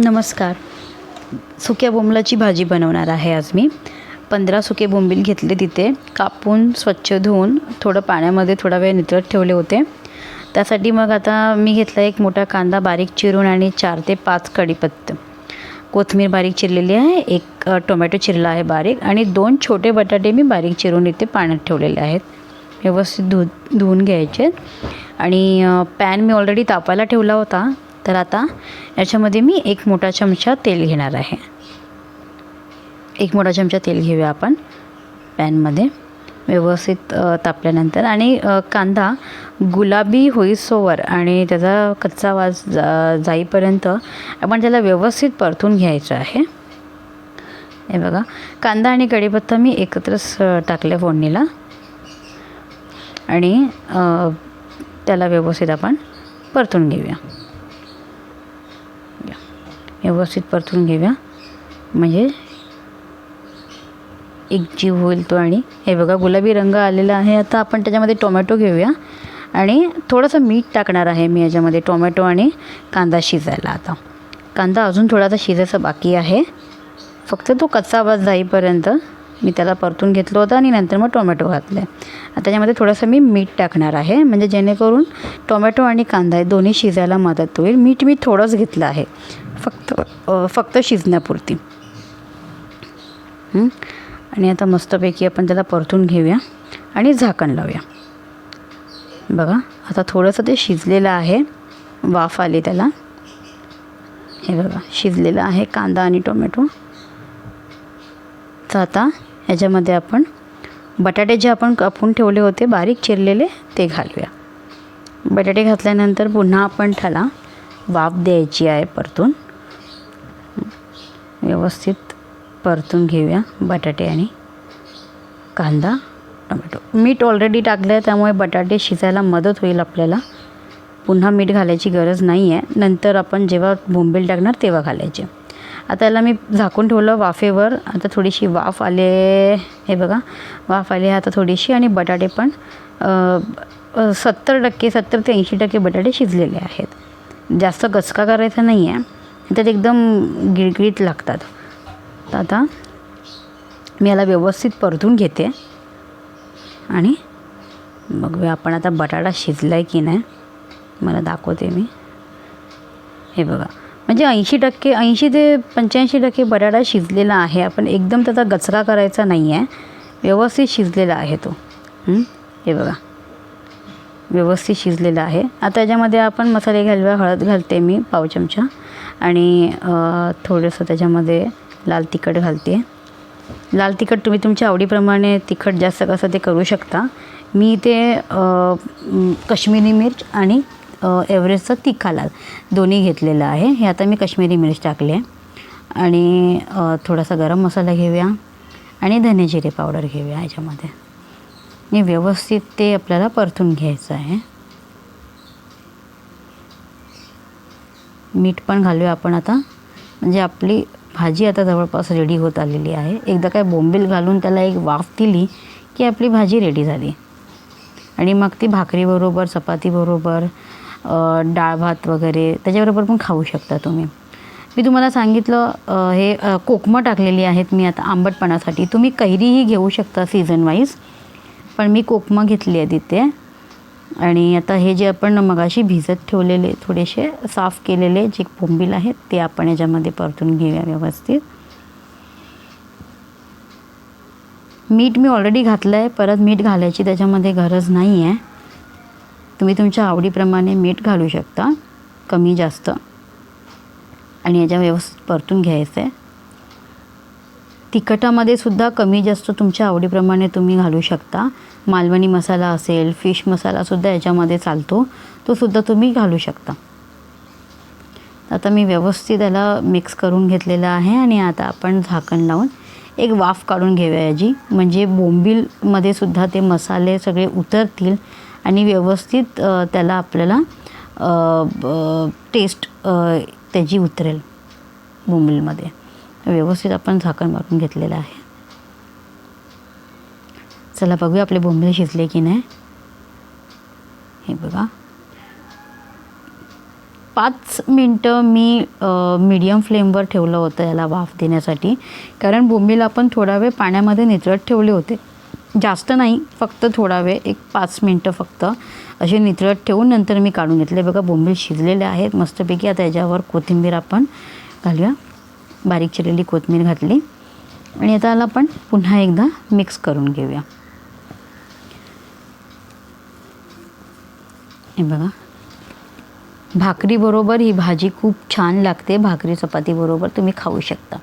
नमस्कार. सुक्या बोंबलाची भाजी बनवणार आहे आज मी. पंधरा सुके बोंबील घेतले तिथे. कापून स्वच्छ धुवून थोडं पाण्यामध्ये थोडा वेळ नितळत ठेवले होते. त्यासाठी मग आता मी घेतला एक मोठा कांदा बारीक चिरून आणि चार ते पाच कडीपत्त कोथिंबीर बारीक चिरलेली आहे एक टोमॅटो चिरला आहे बारीक आणि दोन छोटे बटाटे मी बारीक चिरून इथे पाण्यात ठेवलेले आहेत. व्यवस्थित धु धुवून घ्यायचे. आणि पॅन मी ऑलरेडी तापायला ठेवला होता. तर आता याच्यामध्ये मी एक मोठा चमचा तेल घेणार आहे. एक मोठा चमचा तेल घेऊया आपण पॅनमध्ये. व्यवस्थित तापल्यानंतर आणि कांदा गुलाबी होईसोवर आणि त्याचा कच्चा वास जा जाईपर्यंत आपण त्याला व्यवस्थित परतून घ्यायचं आहे. हे बघा कांदा आणि कढीपत्ता मी एकत्रच टाकले फोडणीला. आणि त्याला व्यवस्थित आपण परतून घेऊया. व्यवस्थित परतून घेऊया. म्हणजे एक जीव होईल तो आणि हे बघा गुलाबी रंग आलेला आहे. आता आपण त्याच्यामध्ये टोमॅटो घेऊया. आणि थोडंसं मीठ टाकणार आहे मी याच्यामध्ये टोमॅटो आणि कांदा शिजायला आता. कांदा अजून थोडासा शिजायचा बाकी आहे. फक्त तो कच्चा वास जाईपर्यंत मी त्याला परतून घेतलं होतं आणि नंतर मग टोमॅटो घातलं. आहे त्याच्यामध्ये थोडंसं मी मीठ टाकणार आहे. म्हणजे जेणेकरून टोमॅटो आणि कांदा हे दोन्ही शिजायला मदत होईल. मीठ मी थोडंच घेतलं आहे. फक्त फक्त शिजण्यापुरती. आणि आता मस्तपैकी आपण त्याला परतून घेऊया आणि झाकण लावूया. बघा आता थोडंसं ते शिजलेलं आहे. वाफ आली त्याला. हे बघा शिजलेलं आहे कांदा आणि टोमॅटो. तर आता ह्याच्यामध्ये आपण बटाटे जे आपण कापून ठेवले होते बारीक चिरलेले ते घालूया. बटाटे घातल्यानंतर पुन्हा आपण त्याला वाफ द्यायची आहे परतून. व्यवस्थित परतून घेऊया बटाटे आणि कांदा टोमॅटो. मीठ ऑलरेडी टाकलं आहे त्यामुळे बटाटे शिजायला मदत होईल आपल्याला. पुन्हा मीठ घालायची गरज नाही आहे नंतर आपण जेव्हा बोंबील टाकणार तेव्हा घालायचे. आता याला मी झाकून ठेवलं वाफेवर. आता थोडीशी वाफ आले हे बघा. वाफ आली आता थोडीशी आणि बटाटे पण सत्तर टक्के सत्तर ते ऐंशी टक्के बटाटे शिजलेले आहेत. जास्त गचका करायचा नाही आहे त्यात एकदम गिळगिळीत लागतात. तर आता मी याला व्यवस्थित परतून घेते. आणि बघूया आपण आता बटाटा शिजला आहे की नाही. मला दाखवते मी. हे बघा. म्हणजे ऐंशी टक्के ऐंशी ते पंच्याऐंशी टक्के बटाटा शिजलेला आहे. आपण एकदम त्याचा गचरा करायचा नाही आहे व्यवस्थित शिजलेला आहे तो. हे बघा. व्यवस्थित शिजलेला आहे. आता याच्यामध्ये आपण मसाले घालवा हळद घालते मी पाव चमचा. आणि थोडंसं त्याच्यामध्ये लाल तिखट घालते. लाल तिखट तुम्ही तुमच्या आवडीप्रमाणे तिखट जास्त कसं ते करू शकता. मी ते कश्मीरी मिर्च आणि एव्हरेस्टचा एव्हरेस्टचं तिखा लाल दोन्ही घेतलेलं आहे. हे आता मी कश्मीरी मिर्च टाकले आहे. आणि थोडासा गरम मसाला घेऊया आणि धने जिरे पावडर घेऊया ह्याच्यामध्ये. आणि व्यवस्थित ते आपल्याला परतून घ्यायचं आहे. मीठ पण घालूया आपण आता. म्हणजे आपली भाजी आता जवळपास रेडी होत आलेली आहे. एकदा काय बोंबील घालून त्याला एक वाफ दिली की आपली भाजी रेडी झाली. आणि मग ती भाकरीबरोबर चपातीबरोबर डाळ भात वगैरे त्याच्याबरोबर पण खाऊ शकता तुम्ही. मी तुम्हाला सांगितलं हे कोकमं टाकलेली आहेत मी आता आंबटपणासाठी. तुम्ही कैरीही घेऊ शकता सीझन वाईज पण मी कोकमं घेतली आहे तिथे आणि आता हे जे आपण मगाशी भिजत ठेवलेले थोडेसे साफ केलेले जे बोंबील आहेत ते आपण याच्यामध्ये परतून घेऊया व्यवस्थित. मीठ मी ऑलरेडी घातलं आहे परत मीठ घालायची त्याच्यामध्ये गरज नाही आहे तुम्ही तुमच्या आवडीप्रमाणे मीठ घालू शकता कमी जास्त. आणि याच्या व्यवस्थित परतून घ्यायचं आहे तिखटामध्ये सुद्धा कमी जास्त तुमच्या आवडीप्रमाणे तुम्ही घालू शकता. मालवणी मसाला असेल फिश मसालासुद्धा याच्यामध्ये चालतो. तो सुद्धा तुम्ही घालू शकता. आता मी व्यवस्थित याला मिक्स करून घेतलेलं आहे आणि आता आपण झाकण लावून एक वाफ काढून घेऊया याची. म्हणजे बोंबीलमध्ये सुद्धा ते मसाले सगळे उतरतील आणि व्यवस्थित त्याला आपल्याला टेस्ट त्याची उतरेल बोंबीलमध्ये. व्यवस्थित आपण झाकण मारून घेतलेलं आहे. चला बघूया आपले बोंबले शिजले की नाही. हे बघा. पाच मिनटं मी मीडियम फ्लेमवर ठेवलं होतं याला वाफ देण्यासाठी. कारण बोंबीला आपण थोडा वेळ पाण्यामध्ये नितळत ठेवले होते. जास्त नाही फक्त थोडा वेळ एक पाच मिनटं फक्त असे नितळत ठेवून नंतर मी काढून घेतले. बघा बोंबील शिजलेले आहेत. मस्तपैकी आता याच्यावर कोथिंबीर आपण घालूया. बारीक चिरलेली कोथमीर घातली. आणि आता याला आपण पुन्हा एकदा मिक्स करून घेऊया. हे बघा. भाकरीबरोबर ही भाजी खूप छान लागते. भाकरी चपातीबरोबर तुम्ही खाऊ शकता.